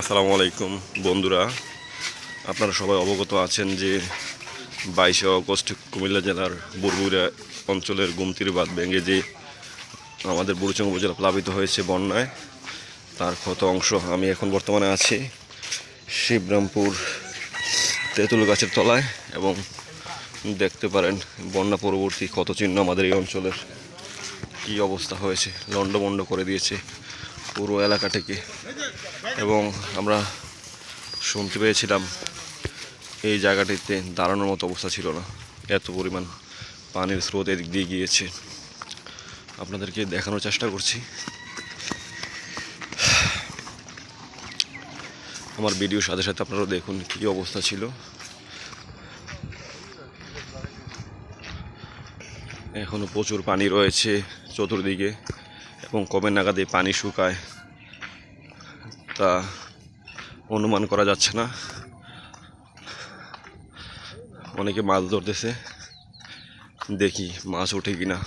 আসসালামু আলাইকুম, বন্ধুরা। আপনারা সবাই অবগত আছেন যে বাইশে অগস্ট কুমিল্লা জেলার বুরবুরা অঞ্চলের গুমতির বাঁধ ভেঙে যে আমাদের বুড়িচং উপজেলা প্লাবিত হয়েছে বন্যায়, তার ক্ষত অংশ আমি এখন বর্তমানে আছি শিবরামপুর তেঁতুল গাছের তলায় এবং দেখতে পারেন বন্যা পরবর্তী ক্ষত চিহ্ন আমাদের এই অঞ্চলের কী অবস্থা হয়েছে, লণ্ডভণ্ড করে দিয়েছে পুরো এলাকাটিকে এবং আমরা শুনতে পেয়েছিলাম, এই জায়গাটিতে দাঁড়ানোর মতো অবস্থা ছিল না। এত পরিমাণ পানির স্রোত এদিক দিয়ে গিয়েছে। আপনাদেরকে দেখানোর চেষ্টা করছি। আমার ভিডিওর সাথে সাথে আপনারাও দেখুন কী অবস্থা ছিল। এখনও প্রচুর পানি রয়েছে চতুর্দিকে। এবং কবে নাগাদ এই পানি শুকায়, তা অনুমান করা যাচ্ছে না। অনেকে মাছ ধরতেছে, দেখি মাছ ওঠে কিনা।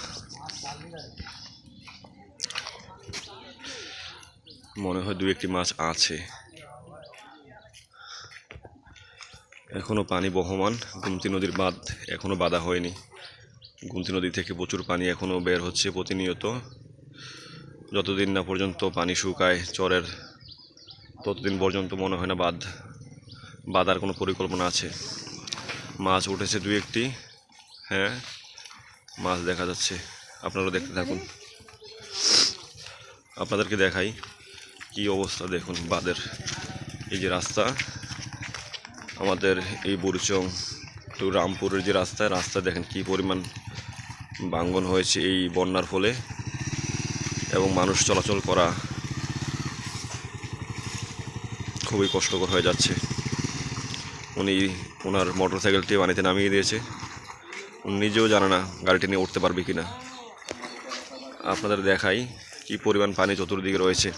মনে হয় দু একটি মাছ আছে। এখনও পানি বহমান, গুমতি নদীর বাঁধ এখনও বাঁধা হয়নি। গুমতি নদী থেকে প্রচুর পানি এখনও বের হচ্ছে প্রতিনিয়ত। যতদিন না পর্যন্ত পানি শুকায় চরের ততদিন পর্যন্ত মনে হয় না বাঁধ, বাঁধার কোনো পরিকল্পনা আছে। মাছ উঠেছে দু একটি। হ্যাঁ মাছ দেখা যাচ্ছে। আপনারা দেখতে থাকুন। আপনাদেরকে দেখাই কি অবস্থা দেখুন বাঁধের। এই যে রাস্তা, আমাদের এই বুড়চং টু রামপুরের যে রাস্তা রাস্তা দেখেন কি পরিমাণ বাঙ্গন হয়েছে এই বন্যার ফলে। এবং মানুষ চলাচল করা খুবই কষ্টকর হয়ে যাচ্ছে। উনি ওনার মোটর সাইকেলটি পানিতে নামিয়ে দিয়েছে। উনি নিজেও জানে না গাড়িটি নিয়ে উঠতে পারবে কি না আপনাদের দেখাই কি পরিমাণ পানি চতুর্দিকে রয়েছে।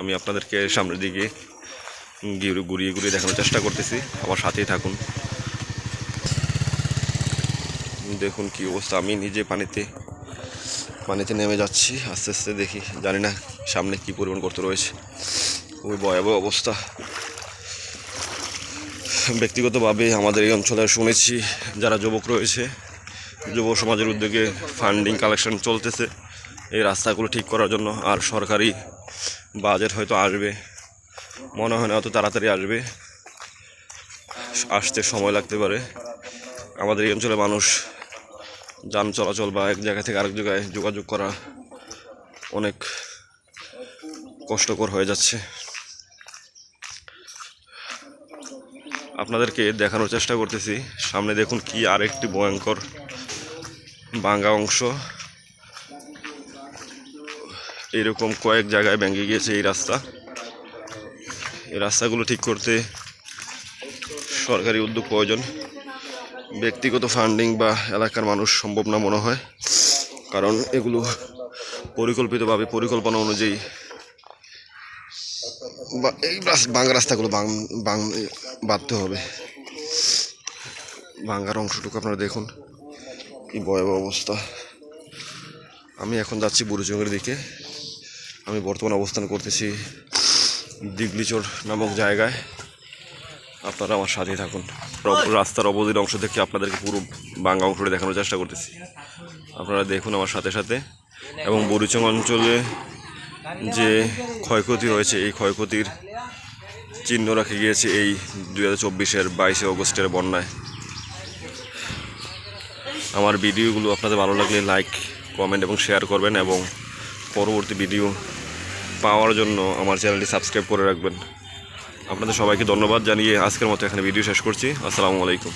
আমি আপনাদেরকে সামনের দিকে গিয়ে ঘুরিয়ে ঘুরিয়ে দেখানোর চেষ্টা করতেছি। আমার সাথেই থাকুন। দেখুন কি অবস্থা। আমি নিজে পানিতে পানিতে নেমে যাচ্ছি, আস্তে আস্তে দেখি, জানি না সামনে কি পরিমাণ করতে রয়েছে। খুবই ভয়াবহ অবস্থা। ব্যক্তিগতভাবে আমাদের এই অঞ্চলে শুনেছি, যারা যুবক রয়েছে, যুব সমাজের উদ্যোগে ফান্ডিং কালেকশন চলতেছে। এই রাস্তাগুলো ঠিক করার জন্য আর সরকারি বাজেট হয়তো আসবে। মনে হয় না অত তাড়াতাড়ি আসবে। আসতে সময় লাগতে পারে। আমাদের এই অঞ্চলে মানুষ যান চলাচল বা এক জায়গা থেকে আরেক জায়গায় যোগাযোগ করা অনেক কষ্টকর হয়ে যাচ্ছে। আপনাদেরকে দেখানোর চেষ্টা করতেছি। সামনে দেখুন কি আরেকটি ভয়ঙ্কর ভাঙ্গা অংশ। এরকম কয়েক জায়গায় ভেঙে গিয়েছে এই রাস্তা। এই রাস্তাগুলো ঠিক করতে সরকারি উদ্যোগ প্রয়োজন। ব্যক্তিগত ফান্ডিং বা এলাকার মানুষ সম্ভব না মনে হয়। কারণ এগুলো পরিকল্পিতভাবে পরিকল্পনা অনুযায়ী বা এই ভাঙা রাস্তাগুলো বাং বাঁধতে হবে। ভাঙ্গার অংশটুকু আপনারা দেখুন, কি ভয়াবহ অবস্থা। আমি এখন যাচ্ছি বুড়িচঙ্গের দিকে। আমি বর্তমান অবস্থান করতেছি দিগলিচর নামক জায়গায়। আপনারা আমার সাথেই থাকুন। রাস্তার অবধির অংশ থেকে আপনাদেরকে পুরো বাঙ্গা অংশটা দেখানোর চেষ্টা করতেছি। আপনারা দেখুন আমার সাথে সাথে। এবং বরিচং অঞ্চলে যে ক্ষয়ক্ষতি হয়েছে, এই ক্ষয়ক্ষতির চিহ্ন রাখে গিয়েছে এই দুই হাজার চব্বিশের বাইশে অগস্টের বন্যায়। আমার ভিডিওগুলো আপনাদের ভালো লাগলে লাইক, কমেন্ট এবং শেয়ার করবেন এবং পরবর্তী ভিডিও পাওয়ার জন্য আমার চ্যানেলটি সাবস্ক্রাইব করে রাখবেন। আপনাদের সবাইকে ধন্যবাদ জানিয়ে আজকের মতো এখানে ভিডিও শেষ করছি। আসসালামু আলাইকুম।